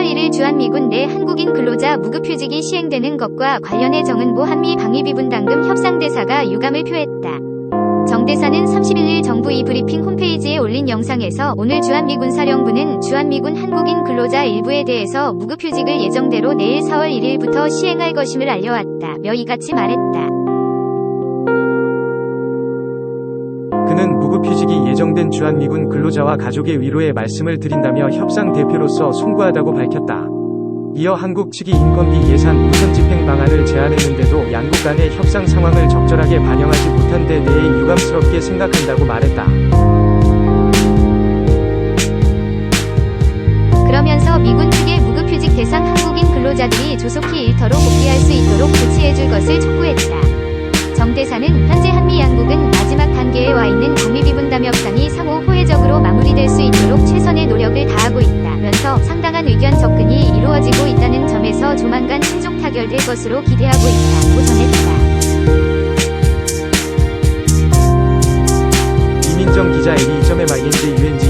4월 1일 주한미군 내 한국인 근로자 무급휴직이 시행되는 것과 관련해 정은보 한미 방위비분담금 협상대사가 유감을 표했다. 정 대사는 31일 정부 이 브리핑 홈페이지에 올린 영상에서 오늘 주한미군 사령부는 주한미군 한국인 근로자 일부에 대해서 무급휴직을 예정대로 내일 4월 1일부터 시행할 것임을 알려왔다. 며 이같이 말했다. 그는 무급휴직이 예정된 주한미군 근로자와 가족의 위로의 말씀을 드린다며 협상 대표로서 송구하다고 밝혔다. 이어 한국 측이 인건비 예산 우선 집행 방안을 제안했는데도 양국 간의 협상 상황을 적절하게 반영하지 못한 데 대해 유감스럽게 생각한다고 말했다. 그러면서 미군 측의 무급휴직 대상 한국인 근로자들이 조속히 일터로 복귀할 수 있도록 조치해줄 것을 촉구했다. 정 대사는 호혜적으로 마무리될 수 있도록 최선의 노력을 다하고 있다면서 상당한 의견 접근이 이루어지고 있다는 점에서 조만간 최종 타결될 것으로 기대하고 있다고 전했다. 이민정 기자 L2.MINJ UNG 골뱅이 ONG ENG